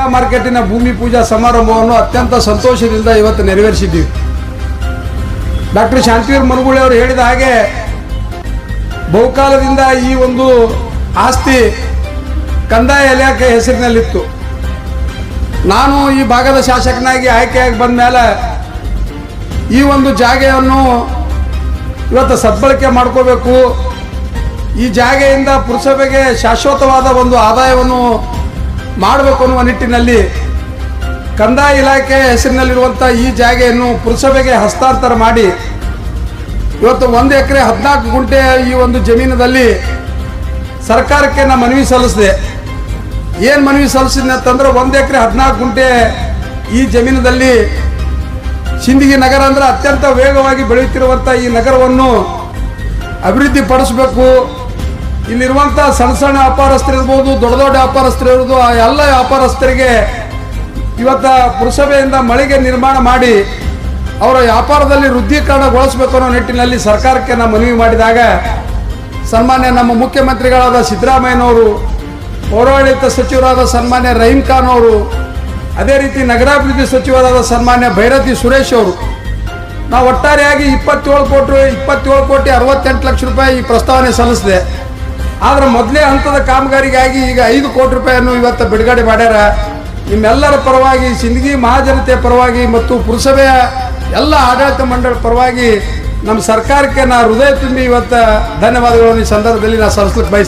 Mega ಮಾರ್ಕೆಟಿನ ಭೂಮಿ ಪೂಜಾ ಸಮಾರಂಭವನ್ನು ಅತ್ಯಂತ ಸಂತೋಷದಿಂದ ಇವತ್ತು ನೆರವೇರಿಸಿದ್ದೀವಿ. ಡಾಕ್ಟರ್ ಶಾಂತಿವೀರ್ ಮನಗುಳಿ ಅವರು ಹೇಳಿದ ಹಾಗೆ ಬಹುಕಾಲದಿಂದ ಈ ಒಂದು ಆಸ್ತಿ ಕಂದಾಯ ಇಲಾಖೆ ಹೆಸರಿನಲ್ಲಿತ್ತು. ನಾನು ಈ ಭಾಗದ ಶಾಸಕನಾಗಿ ಆಯ್ಕೆಯಾಗಿ ಬಂದ ಮೇಲೆ ಈ ಒಂದು ಜಾಗೆಯನ್ನು ಇವತ್ತು ಸದ್ಬಳಕೆ ಮಾಡ್ಕೋಬೇಕು. ಈ ಜಾಗೆಯಿಂದ ಪುರಸಭೆಗೆ ಶಾಶ್ವತವಾದ ಒಂದು ಆದಾಯವನ್ನು ಮಾಡಬೇಕು ಅನ್ನುವ ನಿಟ್ಟಿನಲ್ಲಿ ಕಂದಾಯ ಇಲಾಖೆ ಹೆಸರಿನಲ್ಲಿರುವಂಥ ಈ ಜಾಗೆಯನ್ನು ಪುರಸಭೆಗೆ ಹಸ್ತಾಂತರ ಮಾಡಿ ಇವತ್ತು ಒಂದು ಎಕರೆ ಹದಿನಾಲ್ಕು ಗುಂಟೆ ಈ ಒಂದು ಜಮೀನದಲ್ಲಿ ಸರ್ಕಾರಕ್ಕೆ ನಾನು ಮನವಿ ಸಲ್ಲಿಸಿದೆ. ಏನು ಮನವಿ ಸಲ್ಲಿಸಿದೆ ಅಂತಂದ್ರೆ ಒಂದು ಎಕರೆ ಹದಿನಾಲ್ಕು ಗುಂಟೆ ಈ ಜಮೀನದಲ್ಲಿ ಸಿಂದಗಿ ನಗರ ಅಂದರೆ ಅತ್ಯಂತ ವೇಗವಾಗಿ ಬೆಳೆಯುತ್ತಿರುವಂಥ ಈ ನಗರವನ್ನು ಅಭಿವೃದ್ಧಿ ಪಡಿಸಬೇಕು ಇಲ್ಲಿರುವಂಥ ಸಣ್ಣ ಸಣ್ಣ ವ್ಯಾಪಾರಸ್ಥರು ಇರ್ಬೋದು, ದೊಡ್ಡ ದೊಡ್ಡ ವ್ಯಾಪಾರಸ್ಥರು ಇರ್ಬೋದು, ಆ ಎಲ್ಲ ವ್ಯಾಪಾರಸ್ಥರಿಗೆ ಇವತ್ತ ಪುರಸಭೆಯಿಂದ ಮಳಿಗೆ ನಿರ್ಮಾಣ ಮಾಡಿ ಅವರ ವ್ಯಾಪಾರದಲ್ಲಿ ವೃದ್ಧೀಕರಣಗೊಳಿಸಬೇಕು ಅನ್ನೋ ನಿಟ್ಟಿನಲ್ಲಿ ಸರ್ಕಾರಕ್ಕೆ ನಾವು ಮನವಿ ಮಾಡಿದಾಗ ಸನ್ಮಾನ್ಯ ನಮ್ಮ ಮುಖ್ಯಮಂತ್ರಿಗಳಾದ ಸಿದ್ದರಾಮಯ್ಯನವರು, ಪೌರಾಡಳಿತ ಸಚಿವರಾದ ಸನ್ಮಾನ್ಯ ರಹೀಂ ಖಾನ್ ಅವರು, ಅದೇ ರೀತಿ ನಗರಾಭಿವೃದ್ಧಿ ಸಚಿವರಾದ ಸನ್ಮಾನ್ಯ ಭೈರತಿ ಸುರೇಶ್ ಅವರು. ನಾವು ಒಟ್ಟಾರೆಯಾಗಿ ಇಪ್ಪತ್ತೇಳು ಕೋಟಿ ಇಪ್ಪತ್ತೇಳು ಕೋಟಿ ಅರವತ್ತೆಂಟು ಲಕ್ಷ ರೂಪಾಯಿ ಈ ಪ್ರಸ್ತಾವನೆ ಸಲ್ಲಿಸಿದೆ. ಆದ್ರೆ ಮೊದಲೇ ಹಂತದ ಕಾಮಗಾರಿಗಾಗಿ ಈಗ ಐದು ಕೋಟಿ ರೂಪಾಯಿಯನ್ನು ಇವತ್ತು ಬಿಡುಗಡೆ ಮಾಡ್ಯಾರ. ನಿಮ್ಮೆಲ್ಲರ ಪರವಾಗಿ ಸಿಂದಗಿ ಮಹಾಜನತೆಯ ಪರವಾಗಿ ಮತ್ತು ಪುರಸಭೆಯ ಎಲ್ಲ ಆಡಳಿತ ಮಂಡಳ ಪರವಾಗಿ ನಮ್ಮ ಸರ್ಕಾರಕ್ಕೆ ನಾ ಹೃದಯ ತುಂಬಿ ಇವತ್ತು ಧನ್ಯವಾದಗಳನ್ನು ಈ ಸಂದರ್ಭದಲ್ಲಿ ನಾ ಸಲ್ಲಿಸ್ಲಿಕ್ಕೆ ಬಯಸ್ತೀನಿ.